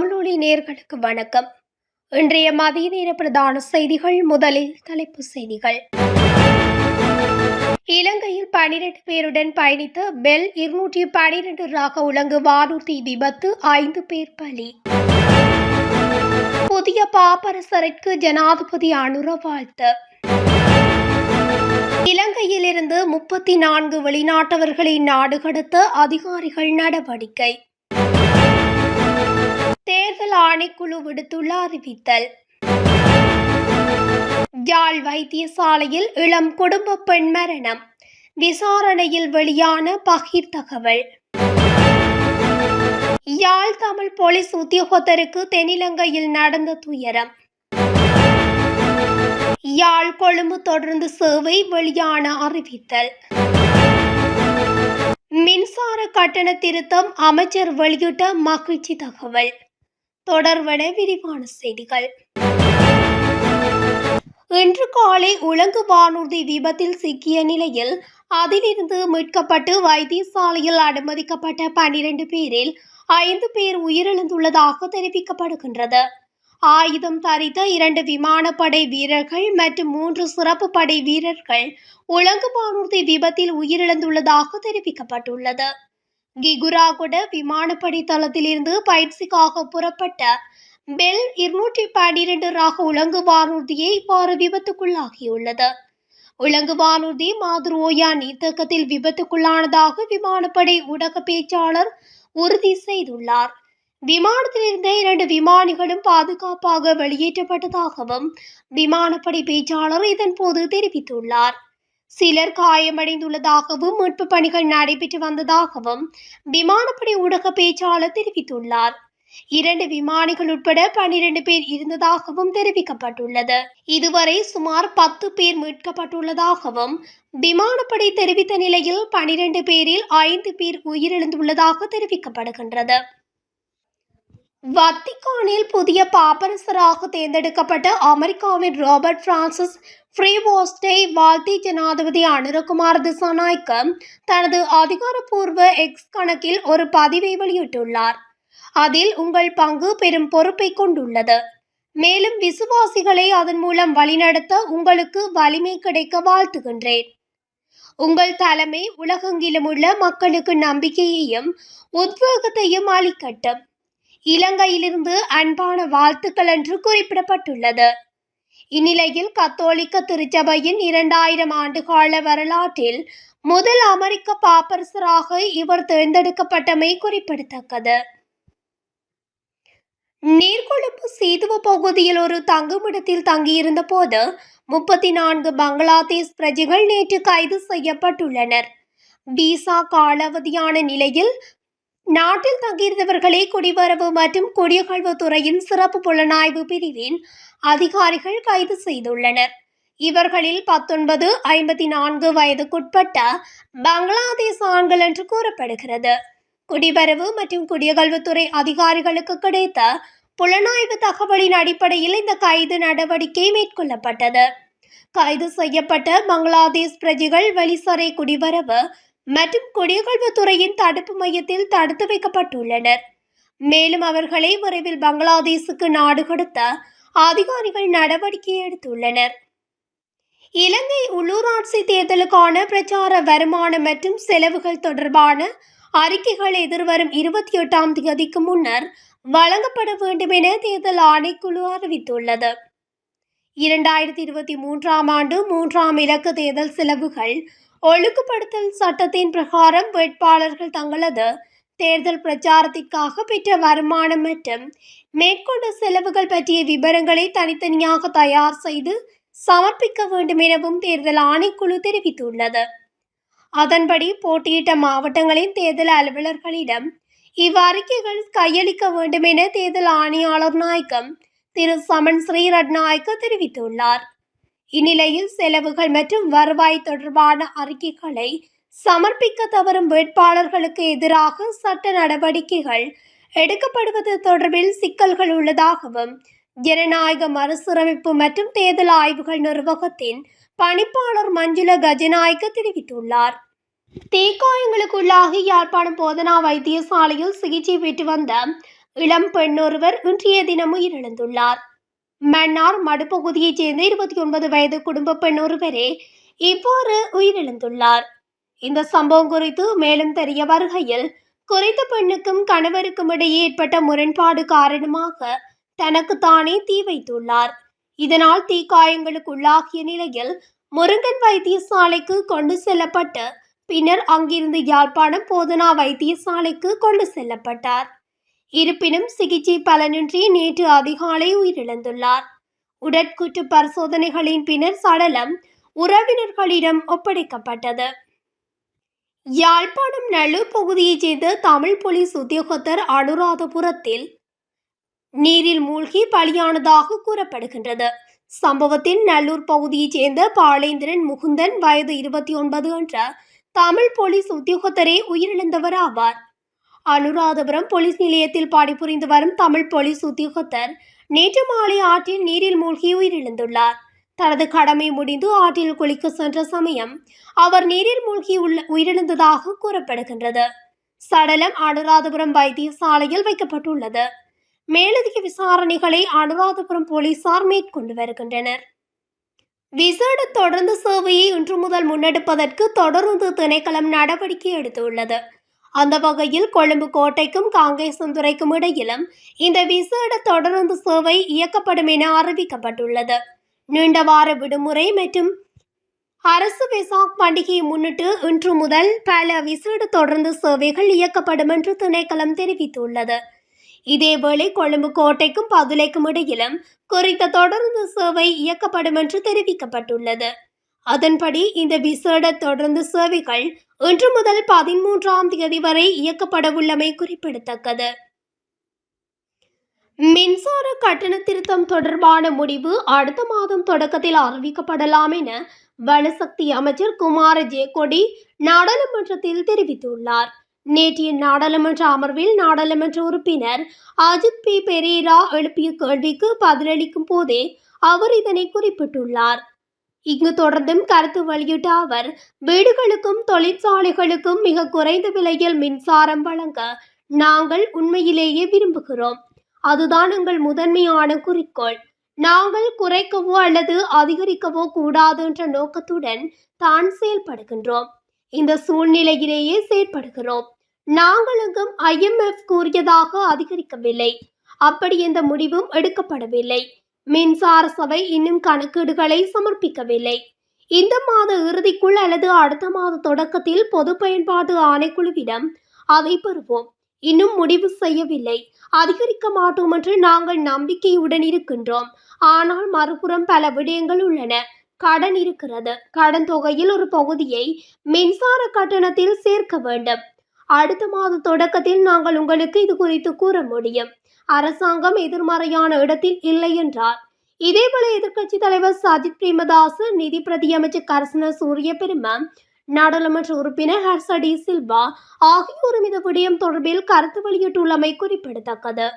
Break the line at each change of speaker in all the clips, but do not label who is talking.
தமிழொலி நேர்களுக்கு வணக்கம். இன்றைய மதிய நேர பிரதான செய்திகள் முதலில் தலைப்புச் செய்திகள். இலங்கையில் பனிரெண்டு பேருடன் பயணித்த பெல் இருநூற்றி பனிரெண்டு ராக உலங்கு வானூர்தி விபத்து ஐந்து பேர் பலி. புதிய பாப்பரசருக்கு ஜனாதிபதி அனுர வாழ்த்து இலங்கையிலிருந்து முப்பத்தி நான்கு வெளிநாட்டவர்களை நாடு கடத்த அதிகாரிகள் நடவடிக்கை. தேர்தல் ஆணைக்குழு விடுத்துள்ள அறிவித்தல். யாழ் வைத்தியசாலையில் இளம் குடும்ப பெண் மரணம். விசாரணையில் வெளியான பகிர் தகவல் யாழ் தமிழ் போலீஸ் உத்தியோகத்தருக்கு தென்னிலங்கையில் நடந்த துயரம். யாழ் கொழும்பு தொடர்ந்து சேவை வெளியான அறிவித்தல். மின்சார கட்டண திருத்தம் அமைச்சர் வெளியிட்ட மகிழ்ச்சி தகவல். தொடர்வன விரிவான செய்திகள். இன்று காலை உலங்கு வானூர்தி விபத்தில் சிக்கிய நிலையில் அதிலிருந்து மீட்கப்பட்டு வைத்தியசாலையில் அனுமதிக்கப்பட்ட பன்னிரண்டு பேரில் ஐந்து பேர் உயிரிழந்துள்ளதாக தெரிவிக்கப்படுகின்றது. ஆயுதம் தரித்த இரண்டு விமானப்படை வீரர்கள் மற்றும் மூன்று சிறப்பு படை வீரர்கள் உலங்கு வானூர்தி விபத்தில் உயிரிழந்துள்ளதாக தெரிவிக்கப்பட்டுள்ளது. கிகுராகுட விமானப்படை தளத்திலிருந்து பயிற்சிக்காக புறப்பட்ட பெல் இருநூற்றி பன்னிரண்டு ராக உலங்கு வானூர்தியை இவ்வாறு விபத்துக்குள்ளாகியுள்ளது. உலங்கு வானூர்தி மாதுரோயான் இத்தக்கத்தில் விபத்துக்குள்ளானதாக விமானப்படை ஊடக பேச்சாளர் உறுதி செய்துள்ளார். விமானத்தில் இருந்த இரண்டு விமானிகளும் பாதுகாப்பாக வெளியேற்றப்பட்டதாகவும் விமானப்படை பேச்சாளர் இதன்போது தெரிவித்துள்ளார். சிலர் காயமடைந்துள்ளதாகவும் மீட்பு பணிகள் நடைபெற்று வந்ததாகவும் விமானப்படை ஊடக பேச்சாளர் தெரிவித்துள்ளார். இரண்டு விமானிகள் உட்பட பன்னிரண்டு பேர் இருந்ததாகவும் தெரிவிக்கப்பட்டுள்ளது. இதுவரை சுமார் பத்து பேர் மீட்கப்பட்டுள்ளதாகவும் விமானப்படை தெரிவித்த நிலையில் பனிரெண்டு பேரில் ஐந்து பேர் உயிரிழந்துள்ளதாக தெரிவிக்கப்படுகின்றது. வத்திக்கானில் புதிய பாப்பரசராக தேர்ந்தெடுக்கப்பட்ட அமெரிக்காவின் ராபர்ட் பிரான்சிஸ் ஃப்ரீவோஸ்டை வாழ்த்தி ஜனாதிபதி அனுரகுமார் திசாநாய்க்க தனது அதிகாரப்பூர்வ எக்ஸ் கணக்கில் ஒரு பதிவை வெளியிட்டுள்ளார். அதில் உங்கள் பங்கு பெரும் பொறுப்பை கொண்டுள்ளது. மேலும் விசுவாசிகளை அதன் மூலம் வழிநடத்த உங்களுக்கு வலிமை கிடைக்க வாழ்த்துகின்றேன். உங்கள் தலைமை உலகெங்கிலும் உள்ள மக்களுக்கு நம்பிக்கையையும் உத்வேகத்தையும் அளிக்கட்டும். இலங்கையிலிருந்து அன்பான வாழ்த்துக்கள் என்று குறிப்பிடப்பட்டுள்ளது. இந்நிலையில் கத்தோலிக்க திருச்சபையின் இரண்டாயிரம் ஆண்டுகால வரலாற்றில் முதல் அமெரிக்க பாப்பரசராக இவர் தேர்ந்தெடுக்கப்பட்டமை குறிப்பிடத்தக்கது. நீர்கொழும்பு சீதுவ பகுதியில் ஒரு தங்குமிடத்தில் தங்கியிருந்த போது முப்பத்தி நான்கு பங்களாதேஷ் பிரஜைகள் நேற்று கைது செய்யப்பட்டுள்ளனர். விசா காலாவதியான நிலையில் நாட்டில் தங்கியிருந்தவர்களை குடிவரவு மற்றும் குடியகழ்வு துறையின் சிறப்பு புலனாய்வு பிரிவின் அதிகாரிகள் கைது செய்துள்ளனர். இவர்களில் பத்தொன்பது ஐம்பத்தி நான்கு வயதுக்குட்பட்ட பங்களாதேஷ் ஆண்கள் என்று கூறப்படுகிறது. குடிவரவு மற்றும் குடியகல்வுத்துறை அதிகாரிகளுக்கு கிடைத்த புலனாய்வு தகவலின் அடிப்படையில் இந்த கைது நடவடிக்கை மேற்கொள்ளப்பட்டது. கைது செய்யப்பட்ட பங்களாதேஷ் பிரஜைகள் வெளிசறை குடிவரவு மற்றும் குடியகல்வுத்துறையின் தடுப்பு மையத்தில் தடுத்து வைக்கப்பட்டுள்ளனர். மேலும் அவர்களை விரைவில் பங்களாதேஷுக்கு நாடு கொடுத்த அதிகாரிகள் நடவடிக்கை எடுத்துள்ளனர். இலங்கை உள்ளூராட்சி தேர்தலுக்கான பிரச்சார வருமானம் மற்றும் செலவுகள் தொடர்பான அறிக்கைகள் எதிர்வரும் இருபத்தி எட்டாம் தேதிக்கு முன்னர் வழங்கப்பட வேண்டும் என தேர்தல் ஆணைக்குழு அறிவித்துள்ளது. இரண்டாயிரத்தி இருபத்தி மூன்றாம் ஆண்டு மூன்றாம் இலக்கு தேர்தல் செலவுகள் ஒழுங்குபடுத்தல் சட்டத்தின் பிரகாரம் வேட்பாளர்கள் தங்களது தேர்தல் பிரச்சாரத்திற்காக பெற்ற வருமானம் மற்றும் மேற்கொண்ட செலவுகள் பற்றிய விவரங்களை தனித்தனியாக தயார் செய்து சமர்ப்பிக்க வேண்டும் எனவும் தேர்தல் ஆணைக்குழு தெரிவித்துள்ளது. அதன்படி போட்டியிட்ட மாவட்டங்களின் தேர்தல் அலுவலர்களிடம் இவ்வறிக்கைகள் கையளிக்க வேண்டும் என தேர்தல் ஆணையாளர் நாயக்கம் திரு. சமன் ஸ்ரீரட்நாயக்க தெரிவித்துள்ளார். இந்நிலையில் செலவுகள் மற்றும் வருவாய் தொடர்பான அறிக்கைகளை சமர்ப்பிக்க தவறும் வேட்பாளர்களுக்கு எதிராக சட்ட நடவடிக்கைகள் எடுக்கப்படுவது தொடர்பில் சிக்கல்கள் உள்ளதாகவும் ஜனநாயக மறுசீரமைப்பு மற்றும் தேர்தல் ஆய்வுகள் நிர்வாகத்தின் பணிப்பாளர் மஞ்சுள கஜநாயக்க தெரிவித்துள்ளார். தீக்காயங்களுக்குள்ளாகி யாழ்ப்பாணம் போதனா வைத்தியசாலையில் சிகிச்சை பெற்று வந்த இளம் பெண்ணொருவர் இன்றைய தினம் உயிரிழந்துள்ளார். மன்னார் மடுப்பகுதியைச் சேர்ந்த இருபத்தி ஒன்பது வயது குடும்ப பெண் ஒருவரே இவ்வாறு உயிரிழந்துள்ளார். இந்த சம்பவம் குறித்து மேலும் தெரிய வருகையில் குறித்த பெண்ணுக்கும் கணவருக்கும் இடையே ஏற்பட்ட முரண்பாடு காரணமாக தனக்கு தானே தீ வைத்துள்ளார். இதனால் தீக்காயங்களுக்கு உள்ளாகிய நிலையில் முருங்கன் வைத்தியசாலைக்கு கொண்டு செல்லப்பட்டு பின்னர் அங்கிருந்து யாழ்ப்பாணம் போதனா வைத்தியசாலைக்கு கொண்டு செல்லப்பட்டார். இருப்பினும் சிகிச்சை பலனின்றி நேற்று அதிகாலை உயிரிழந்துள்ளார். உடற்கூற்று பரிசோதனைகளின் பின்னர் சடலம் உறவினர்களிடம் ஒப்படைக்கப்பட்டது. யாழ்ப்பாணம் நல்லூர் பகுதியைச் சேர்ந்த தமிழ் போலீஸ் உத்தியோகத்தர் அனுராதபுரத்தில் நீரில் மூழ்கி பலியானதாக கூறப்படுகின்றது. சம்பவத்தின் நல்லூர் பகுதியைச் சேர்ந்த பாலேந்திரன் முகுந்தன் வயது இருபத்தி ஒன்பது என்ற தமிழ் போலீஸ் உத்தியோகத்தரே உயிரிழந்தவர் ஆவார் அனுராதபுரம் போலீஸ் நிலையத்தில் பணிபுரிந்து வரும் தமிழ் போலீஸ் உத்தியோகத்தர் நேற்று மாலை ஆற்றில் நீரில் மூழ்கி உயிரிழந்துள்ளார். தனது கடமை முடிந்து ஆற்றில் குளிக்க சென்ற சமயம் அவர் நீரில் மூழ்கி உள்ள உயிரிழந்ததாக கூறப்படுகின்றது. சடலம் அனுராதபுரம் வைத்தியசாலையில் வைக்கப்பட்டுள்ளது. மேலதிக விசாரணைகளை அனுராதபுரம் போலீசார் மேற்கொண்டு வருகின்றனர். விசேட தொடர்ந்து சேவையை இன்று முதல் முன்னெடுப்பதற்கு தொடர்ந்து திணைக்களம் நடவடிக்கை எடுத்துள்ளது. அந்த வகையில் கொழும்பு கோட்டைக்கும் காங்கேசந்துறைக்கும் இடையிலும் இந்த விசேட தொடருந்து சேவை இயக்கப்படும் என அறிவிக்கப்பட்டுள்ளது. நீண்ட வார விடுமுறை மற்றும் அரசு வெசாக் பண்டிகையை முன்னிட்டு இன்று முதல் பல விசேட தொடர்ந்து சேவைகள் இயக்கப்படும் என்று திணைக்களம் தெரிவித்துள்ளது. இதேவேளை கொழும்பு கோட்டைக்கும் பதுளைக்கும் இடையிலும் குறித்த தொடர்ந்து சேவை இயக்கப்படும் என்று தெரிவிக்கப்பட்டுள்ளது. அதன்படி இந்த விசேட தொடர்ந்து சேவைகள் இன்று முதல் பதிமூன்றாம் தேதி வரை இயக்கப்படவுள்ளமை குறிப்பிடத்தக்கது. மின்சார கட்டண திருத்தம் தொடர்பான முடிவு அடுத்த மாதம் தொடக்கத்தில் அறிவிக்கப்படலாம் என வனசக்தி அமைச்சர் குமார ஜேகொடி நாடாளுமன்றத்தில் தெரிவித்துள்ளார். நேற்றைய நாடாளுமன்ற அமர்வில் நாடாளுமன்ற உறுப்பினர் அஜித் பி. பெரேரா எழுப்பிய கேள்விக்கு பதிலளிக்கும் போதே அவர் இதனை குறிப்பிட்டுள்ளார். இங்கு தொடர்ந்தும் கருத்து வெளியிட்ட அவர் வீடுகளுக்கும் தொழிற்சாலைகளுக்கும் மிக குறைந்த விலையில் மின்சாரம் வழங்க நாங்கள் உண்மையிலேயே விரும்புகிறோம். அதுதான் எங்கள் முதன்மையான குறிக்கோள். நாங்கள் குறைக்கவோ அல்லது அதிகரிக்கவோ கூடாது என்ற நோக்கத்துடன் தான் செயல்படுகின்றோம். இந்த சூழ்நிலையிலேயே செயற்படுகிறோம். நாங்கள் எங்கும் ஐஎம்எஃப் கூறியதாக அதிகரிக்கவில்லை. அப்படி எந்த முடிவும் எடுக்கப்படவில்லை. மின்சார சபை இன்னும் கணக்கீடுகளை சமர்ப்பிக்கவில்லை. இந்த மாத இறுதிக்குள் அல்லது அடுத்த மாத தொடக்கத்தில் பொது பயன்பாட்டு ஆணைக்குழுவிடம் அதை பெறுவோம். இன்னும் முடிவு செய்யவில்லை. அதிகரிக்க மாட்டோம் என்று நாங்கள் நம்பிக்கையுடன் இருக்கின்றோம். ஆனால் மறுபுறம் பல விடயங்கள் உள்ளன. கடன் இருக்கிறது. கடன் தொகையில் ஒரு பகுதியை மின்சார கட்டணத்தில் சேர்க்க வேண்டும். அடுத்த மாத தொடக்கத்தில் நாங்கள் உங்களுக்கு இது குறித்து கூற முடியும். அரசாங்கம் எதிர்மறையான இடத்தில் இல்லை என்றார். இதேபோல எதிர்க்கட்சி தலைவர் சஜித் பிரேமதாஸ் நிதி பிரதி அமைச்சர் கரசன சூரிய பெரும நாடாளுமன்ற உறுப்பினர் ஹர்சடி சில்வா ஆகியோரும் இந்த விடயம் தொடர்பில் கருத்து வெளியிட்டுள்ளமை குறிப்பிடத்தக்கது.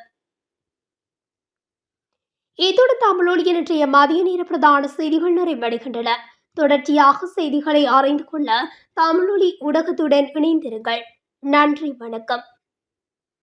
இதோடு தமிழொலியின் இன்றைய மதிய நேர பிரதான செய்திகள் நிறைவடைகின்றன. தொடர்ச்சியாக செய்திகளை அறிந்து கொள்ள தமிழொலி ஊடகத்துடன் இணைந்திருங்கள். நன்றி வணக்கம்.